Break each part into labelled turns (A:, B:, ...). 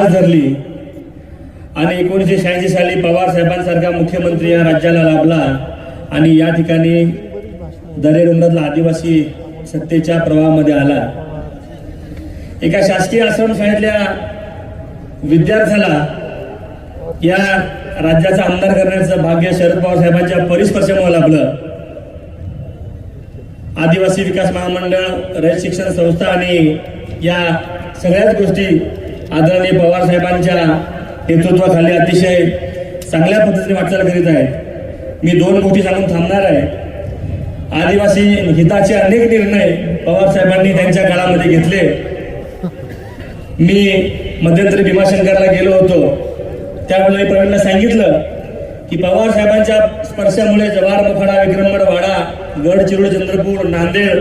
A: धास धरली आणि एकोणीसशे शहाऐंशी साली पवार साहेबांसारखा मुख्यमंत्री या राज्याला लाभला आणि या ठिकाणी दरे आदिवासी सत्तेच्या प्रवाहामध्ये आला. एका शासकीय आश्रमशाळेतल्या विद्यार्थ्याला या राज्याचा आमदार करण्याचं भाग्य शरद पवार साहेबांच्या परिस्पर्शामुळे लाभलं. आदिवासी विकास महामंडळ रयत शिक्षण संस्था आणि या सगळ्याच गोष्टी आदरणीय पवार साहेबांच्या नेतृत्वाखाली अतिशय चांगल्या पद्धतीने वाटचाल करीत आहेत मी दोन गोष्टी सांगून थांबणार आहे. आदिवासी हिताचे अनेक निर्णय पवार साहेबांनी त्यांच्या काळामध्ये घेतले. मी मध्यंतरी भीमाशंकरला गेलो होतो. त्यावेळी प्रवीणला सांगितलं की पवार साहेबांच्या स्पर्शामुळे जवाहर मोखाडा विक्रमगड वाडा गडचिरोली चंद्रपूर नांदेड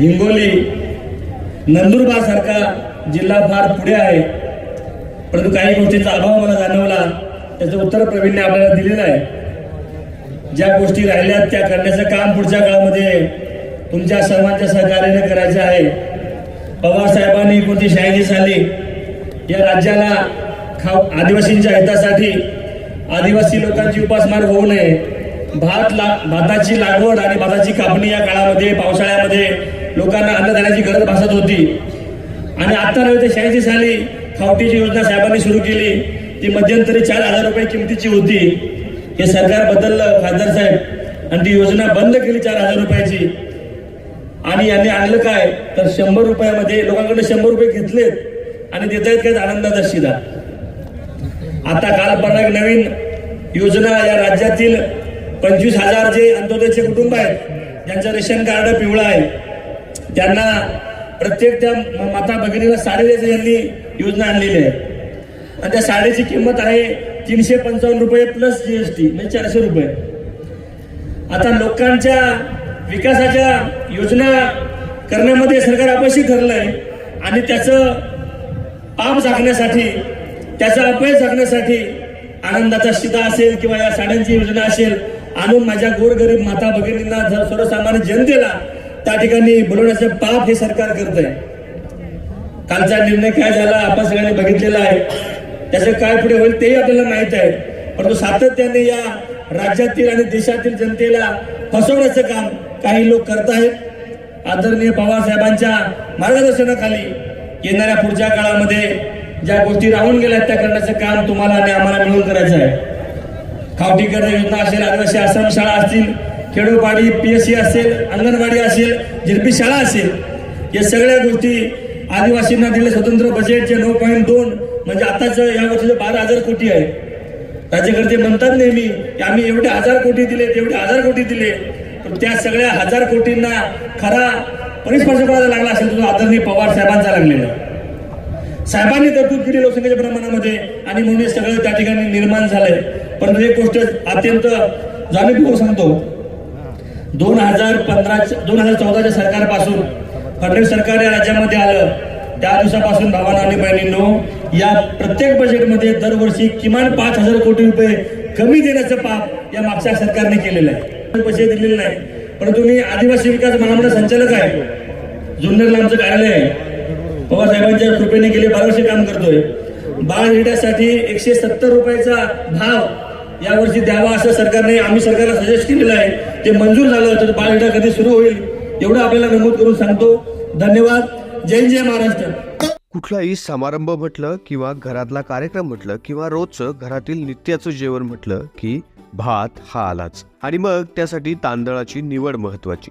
A: हिंगोली नंदुरबार सारखा जिल्हा फार पुढे आहे. परंतु काही गोष्टींचा अभाव मला जाणवला. त्याचं उत्तर प्रवीणने आपल्याला दिलेलं आहे. ज्या गोष्टी राहिल्यात त्या करण्याचं काम पुढच्या काळामध्ये तुमच्या सर्वांच्या सहकार्याने करायचं आहे. पवारसाहेबांनी एकोणीसशे शहाऐंशी साली या राज्याला खाव आदिवासींच्या हितासाठी आदिवासी लोकांची उपासमार होऊ नये. भात ला भाताची लागवड आणि भाताची कापणी या काळामध्ये पावसाळ्यामध्ये लोकांना अन्न देण्याची गरज भासत होती. आणि आता नव्हे ते शहाऐंशी साली खावटीची योजना साहेबांनी सुरू केली. ती मध्यंतरी चार हजार रुपये किमतीची होती. हे सरकार बदललं खासदार साहेब. आणि ती योजना बंद केली चार हजार रुपयाची. आणि यांनी आणलं काय? तर शंभर रुपयामध्ये लोकांकडे शंभर रुपये घेतलेत. आणि देत आहेत काय आनंदाचा शिदा आता काल परवा नवीन योजना या राज्यातील पंचवीस हजार जे अंत्योदयचे कुटुंब आहेत ज्यांचं रेशन कार्ड पिवळं आहे त्यांना प्रत्येक त्या माता भगिनीला साडी यांनी योजना आणलेली आहे. आणि त्या साडीची किंमत आहे तीनशे पंचावन्न रुपये प्लस जीएसटी म्हणजे चारशे रुपये. आता लोकांच्या विकासाच्या योजना करण्यामध्ये सरकार अपयशी ठरलंय आणि त्याचं पाप झाकण्यासाठी त्याचा अपयश झाकण्यासाठी आनंदाचा शिदा असेल किंवा या साड्यांची योजना असेल आणून माझ्या गोरगरीब माता भगिनींना जर सर्वसामान्य जनतेला त्या ठिकाणी बोलवण्याचं पाप हे सरकार करत आहे कालचा निर्णय काय झाला आपण सगळ्यांनी बघितलेला आहे. त्याचं काय पुढे होईल तेही आपल्याला माहीत आहे. परंतु सातत्याने या राज्यातील आणि देशातील जनतेला फसवण्याचं काम काही लोक करत आहेत. आदरणीय पवारसाहेबांच्या मार्गदर्शनाखाली येणाऱ्या पुढच्या काळामध्ये ज्या गोष्टी राहून गेल्या आहेत त्या करण्याचं काम तुम्हाला आणि आम्हाला मिळून करायचं आहे. खावटी कर्ज योजना असेल आदिवासी आश्रमशाळा असतील खेडोपाडी पीएससी असेल अंगणवाडी असेल झिरपी शाळा असेल या सगळ्या गोष्टी आदिवासींना दिले स्वतंत्र बजेटचे नऊ पॉईंट दोन. म्हणजे आताच या वर्षीचं बारा हजार कोटी आहे. राज्यकर्ते म्हणतात नेहमी की आम्ही एवढे हजार कोटी दिले तेवढे हजार कोटी दिले. पण त्या सगळ्या हजार कोटींना खरा परिस्पर्श करायला लागला असेल तो आदरणीय पवार साहेबांचा लागलेला. आहे. साहेबांनी तरतूद केली लोकसंख्येच्या प्रमाणामध्ये आणि म्हणून हे सगळं त्या ठिकाणी निर्माण झालंय. परंतु एक गोष्ट अत्यंत जाणीवपूर्वक सांगतो. दोन हजार पंधरा दोन हजार चौदाच्या सरकारपासून फडणवीस सरकार या राज्यामध्ये आलं. त्या दिवसापासून भावांनो आणि बहिणींनो या प्रत्येक बजेटमध्ये दरवर्षी किमान पाच हजार कोटी रुपये कमी देण्याचं पाप या मागच्या सरकारने केलेलं आहे. पैसे दिलेले नाही. परंतु मी आदिवासी विकास महामंडळ संचालक आहे. जुन्नरला आमचं कार्यालय आहे. पवार साहेबांच्या कृपेने गेले बारा वर्षे काम करतोय. बाळ हिड्यासाठी एकशे सत्तर रुपयाचा भाव यावर्षी द्यावा असं सरकारने आम्ही सरकारला सजेस्ट केलेलं आहे. ते मंजूर झालं तर बाळ कधी सुरू होईल. एवढं आपल्याला नमूद करून सांगतो. धन्यवाद. जय जय महाराष्ट्र.
B: कुठलाही समारंभ म्हटलं किंवा घरातला कार्यक्रम म्हटलं किंवा रोजचं घरातील नित्याचं जेवण म्हटलं की भात हा आलाच. आणि मग त्यासाठी तांदळाची निवड महत्वाची.